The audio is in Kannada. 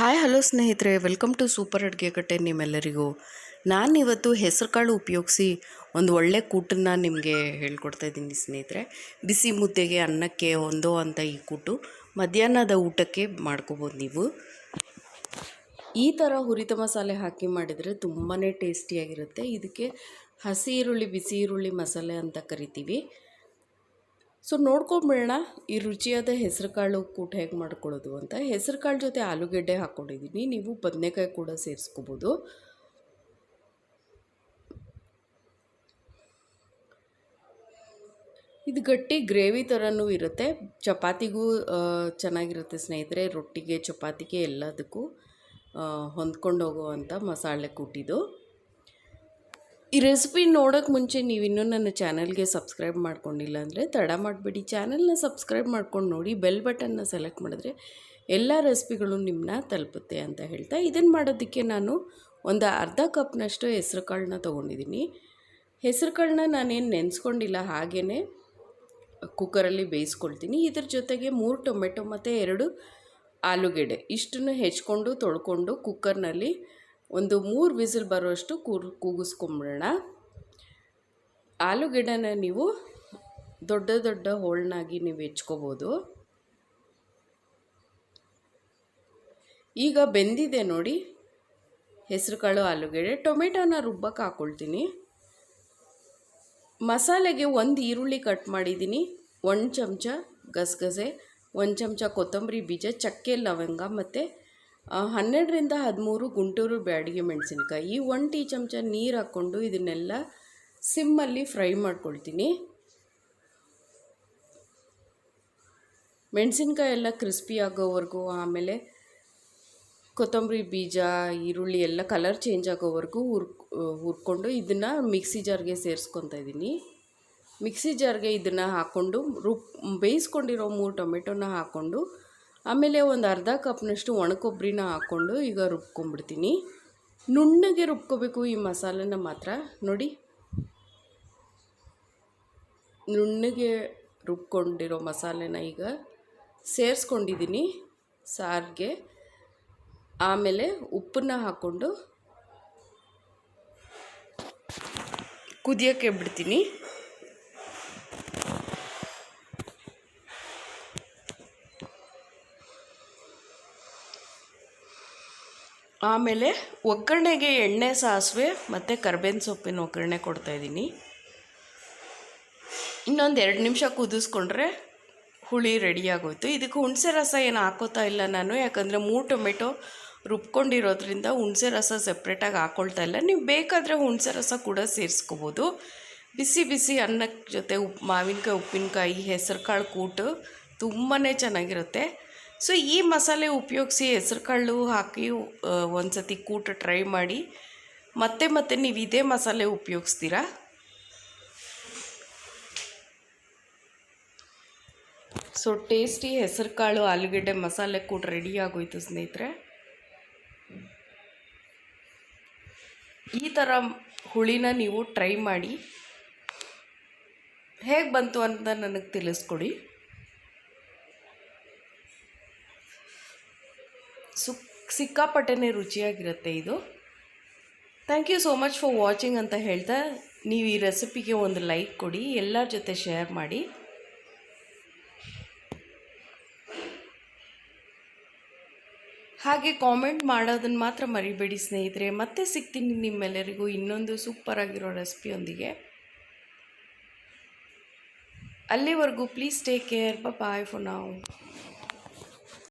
ಹಾಯ್, ಹಲೋ ಸ್ನೇಹಿತರೆ. ವೆಲ್ಕಮ್ ಟು ಸೂಪರ್ ಅಡುಗೆ ಕಟ್ಟೆ ನಿಮ್ಮೆಲ್ಲರಿಗೂ. ನಾನಿವತ್ತು ಹೆಸರುಕಾಳು ಉಪಯೋಗಿಸಿ ಒಂದು ಒಳ್ಳೆ ಕೂಟನ್ನು ನಿಮಗೆ ಹೇಳ್ಕೊಡ್ತಾ ಇದ್ದೀನಿ ಸ್ನೇಹಿತರೆ. ಬಿಸಿ ಮುದ್ದೆಗೆ ಅನ್ನಕ್ಕೆ ಹೊಂದೋ ಅಂಥ ಈ ಕೂಟು, ಮಧ್ಯಾಹ್ನದ ಊಟಕ್ಕೆ ಮಾಡ್ಕೋಬೋದು ನೀವು. ಈ ಥರ ಹುರಿತ ಮಸಾಲೆ ಹಾಕಿ ಮಾಡಿದರೆ ತುಂಬಾ ಟೇಸ್ಟಿಯಾಗಿರುತ್ತೆ. ಇದಕ್ಕೆ ಹಸಿ ಈರುಳ್ಳಿ, ಬಿಸಿ ಈರುಳ್ಳಿ ಮಸಾಲೆ ಅಂತ ಕರಿತೀವಿ. ಸೊ ನೋಡ್ಕೊಂಬಿಡೋಣ ಈ ರುಚಿಯಾದ ಹೆಸರುಕಾಳು ಕೂಟ ಹೇಗೆ ಮಾಡ್ಕೊಳ್ಳೋದು ಅಂತ. ಹೆಸರುಕಾಳು ಜೊತೆ ಆಲೂಗೆಡ್ಡೆ ಹಾಕ್ಕೊಂಡಿದ್ದೀನಿ ನೀವು ಬದನೆಕಾಯಿ ಕೂಡ ಸೇರಿಸ್ಕೋಬೋದು. ಇದು ಗಟ್ಟಿ ಗ್ರೇವಿ ಥರನೂ ಇರುತ್ತೆ. ಚಪಾತಿಗೂ ಚೆನ್ನಾಗಿರುತ್ತೆ ಸ್ನೇಹಿತರೆ. ರೊಟ್ಟಿಗೆ, ಚಪಾತಿಗೆ ಎಲ್ಲದಕ್ಕೂ ಹೊಂದ್ಕೊಂಡು ಹೋಗುವಂಥ ಮಸಾಲೆ ಕೂಟಿದು. ಈ ರೆಸಿಪಿ ನೋಡೋಕ್ಕೆ ಮುಂಚೆ ನೀವು ಇನ್ನೂ ನನ್ನ ಚಾನಲ್ಗೆ ಸಬ್ಸ್ಕ್ರೈಬ್ ಮಾಡ್ಕೊಂಡಿಲ್ಲ ಅಂದರೆ ತಡ ಮಾಡಿಬಿಡಿ. ಚಾನಲ್ನ ಸಬ್ಸ್ಕ್ರೈಬ್ ಮಾಡ್ಕೊಂಡು ನೋಡಿ ಬೆಲ್ ಬಟನ್ನ ಸೆಲೆಕ್ಟ್ ಮಾಡಿದ್ರೆ ಎಲ್ಲ ರೆಸಿಪಿಗಳು ನಿಮ್ಮನ್ನ ತಲುಪುತ್ತೆ ಅಂತ ಹೇಳ್ತಾ ಇದನ್ನು ಮಾಡೋದಕ್ಕೆ ನಾನು ಒಂದು ಅರ್ಧ ಕಪ್ನಷ್ಟು ಹೆಸ್ರು ಕಾಳನ್ನ ತೊಗೊಂಡಿದ್ದೀನಿ ಹೆಸ್ರು ಕಾಳನ್ನ ನಾನೇನು ನೆನೆಸ್ಕೊಂಡಿಲ್ಲ ಹಾಗೇ ಕುಕ್ಕರಲ್ಲಿ ಬೇಯಿಸ್ಕೊಳ್ತೀನಿ. ಇದ್ರ ಜೊತೆಗೆ ಮೂರು ಟೊಮೆಟೊ ಮತ್ತು ಎರಡು ಆಲೂಗೆಡ್ಡೆ. ಇಷ್ಟನ್ನು ಹೆಚ್ಕೊಂಡು ತೊಳ್ಕೊಂಡು ಕುಕ್ಕರ್ನಲ್ಲಿ ಒಂದು ಮೂರು ವಿಸಿಲ್ ಬರೋಷ್ಟು ಕೂರ್ ಕೂಗಿಸ್ಕೊಂಬಿಡೋಣ. ಆಲೂಗೆಡ್ಡೆನ ನೀವು ದೊಡ್ಡ ದೊಡ್ಡ ಹೋಳ್ನಾಗಿ ನೀವು ಹೆಚ್ಕೋಬೋದು. ಈಗ ಬೆಂದಿದೆ ನೋಡಿ. ಹೆಸರುಕಾಳು, ಆಲೂಗೆಡ್ಡೆ, ಟೊಮೆಟೊನ ರುಬ್ಬಕ್ಕೆ ಹಾಕ್ಕೊಳ್ತೀನಿ ಮಸಾಲೆಗೆ ಒಂದು ಈರುಳ್ಳಿ ಕಟ್ ಮಾಡಿದ್ದೀನಿ. ಒಂದು ಚಮಚ ಗಸಗಸೆ, ಒಂದು ಚಮಚ ಕೊತ್ತಂಬರಿ ಬೀಜ, ಚಕ್ಕೆ, ಲವಂಗ ಮತ್ತು ಹನ್ನೆರಡರಿಂದ ಹದಿಮೂರು ಗುಂಟೂರು ಬ್ಯಾಡಿಗೆ ಮೆಣಸಿನ್ಕಾಯಿ. ಈ ಒನ್ ಟೀ ಚಮಚ ನೀರು ಹಾಕ್ಕೊಂಡು ಇದನ್ನೆಲ್ಲ ಸಿಮ್ಮಲ್ಲಿ ಫ್ರೈ ಮಾಡ್ಕೊಳ್ತೀನಿ. ಮೆಣಸಿನ್ಕಾಯಿ ಎಲ್ಲ ಕ್ರಿಸ್ಪಿ ಆಗೋವರೆಗೂ, ಆಮೇಲೆ ಕೊತ್ತಂಬರಿ ಬೀಜ, ಈರುಳ್ಳಿ ಎಲ್ಲ ಕಲರ್ ಚೇಂಜ್ ಆಗೋವರೆಗೂ ಹುರ್ಕೊ ಹುರ್ಕೊಂಡು ಇದನ್ನು ಮಿಕ್ಸಿ ಜಾರ್ಗೆ ಸೇರಿಸ್ಕೊತಾ ಇದ್ದೀನಿ ಮಿಕ್ಸಿ ಜಾರ್ಗೆ ಇದನ್ನು ಹಾಕ್ಕೊಂಡು ರುಬ್, ಬೇಯಿಸ್ಕೊಂಡಿರೋ ಮೂರು ಟೊಮೆಟೊನ ಹಾಕ್ಕೊಂಡು ಆಮೇಲೆ ಒಂದು ಅರ್ಧ ಕಪ್ನಷ್ಟು ಒಣಕೊಬ್ಬರಿನ ಹಾಕ್ಕೊಂಡು ಈಗ ರುಬ್ಕೊಂಡ್ಬಿಡ್ತೀನಿ ನುಣ್ಣಗೆ ರುಬ್ಕೋಬೇಕು ಈ ಮಸಾಲೆನ ಮಾತ್ರ. ನೋಡಿ. ನುಣ್ಣಗೆ ರುಬ್ಕೊಂಡಿರೋ ಮಸಾಲೆನ ಈಗ ಸೇರಿಸ್ಕೊಂಡಿದ್ದೀನಿ ಸಾರಿಗೆ. ಆಮೇಲೆ ಉಪ್ಪನ್ನ ಹಾಕ್ಕೊಂಡು ಕುದಿಯೋಕ್ಕೆ ಬಿಡ್ತೀನಿ. ಆಮೇಲೆ ಒಗ್ಗರಣೆಗೆ ಎಣ್ಣೆ ಸಾಸಿವೆ ಮತ್ತು ಕರ್ಬೇವಿನ ಸೊಪ್ಪಿನ ಒಗ್ಗರಣೆ ಕೊಡ್ತಾಯಿದ್ದೀನಿ ಇನ್ನೊಂದು ಎರಡು ನಿಮಿಷ ಕುದಿಸ್ಕೊಂಡ್ರೆ ಹುಳಿ ರೆಡಿ ಆಗೋಯ್ತು. ಇದಕ್ಕೆ ಹುಣಸೆ ರಸ ಏನು ಹಾಕೋತಾ ಇಲ್ಲ ನಾನು, ಯಾಕಂದರೆ ಮೂರು ಟೊಮೆಟೊ ರುಬ್ಕೊಂಡಿರೋದ್ರಿಂದ ಹುಣಸೆ ರಸ ಸಪ್ರೇಟಾಗಿ ಹಾಕ್ಕೊಳ್ತಾ ಇಲ್ಲ. ನೀವು ಬೇಕಾದರೆ ಹುಣಸೆ ರಸ ಕೂಡ ಸೇರಿಸ್ಕೋಬೋದು. ಬಿಸಿ ಬಿಸಿ ಅನ್ನಕ್ಕೆ ಜೊತೆ ಉಪ್ಪು ಮಾವಿನಕಾಯಿ, ಉಪ್ಪಿನಕಾಯಿ ಹೆಸರು ಕಾಳು ಕೂಟು ತುಂಬಾ ಚೆನ್ನಾಗಿರುತ್ತೆ. ಸೊ ಈ ಮಸಾಲೆ ಉಪಯೋಗಿಸಿ ಹೆಸರು ಕಾಳು ಹಾಕಿ ಒಂದು ಸತಿ ಕೂಟ ಟ್ರೈ ಮಾಡಿ, ಮತ್ತೆ ಮತ್ತೆ ನೀವು ಇದೇ ಮಸಾಲೆ ಉಪಯೋಗಿಸ್ತೀರಾ? ಸೊ ಟೇಸ್ಟಿ ಹೆಸರು ಕಾಳು ಆಲೂಗೆಡ್ಡೆ ಮಸಾಲೆ ಕೂಡ ರೆಡಿ ಆಗೋಯ್ತು ಸ್ನೇಹಿತರೆ. ಈ ಥರ ಹುಳಿನ ನೀವು ಟ್ರೈ ಮಾಡಿ. ಹೇಗೆ ಬಂತು ಅಂತ ನನಗೆ ತಿಳಿಸ್ಕೊಡಿ. ಸುಕ್ ಸಿಕ್ಕಾಪಟ್ಟೆ ರುಚಿಯಾಗಿರುತ್ತೆ ಇದು. Thank you so much for watching ಅಂತ ಹೇಳ್ತಾ ನೀವು ಈ ರೆಸಿಪಿಗೆ ಒಂದು ಲೈಕ್ ಕೊಡಿ, ಎಲ್ಲರ ಜೊತೆ ಶೇರ್ ಮಾಡಿ. ಹಾಗೆ ಕಾಮೆಂಟ್ ಮಾಡೋದನ್ನು ಮಾತ್ರ ಮರಿಬೇಡಿ ಸ್ನೇಹಿತರೆ. ಮತ್ತೆ ಸಿಗ್ತೀನಿ ನಿಮ್ಮೆಲ್ಲರಿಗೂ ಇನ್ನೊಂದು ಸೂಪರ್ ಆಗಿರೋ ರೆಸಿಪಿಯೊಂದಿಗೆ. ಅಲ್ಲಿವರೆಗೂ please take care bye for ನಾವು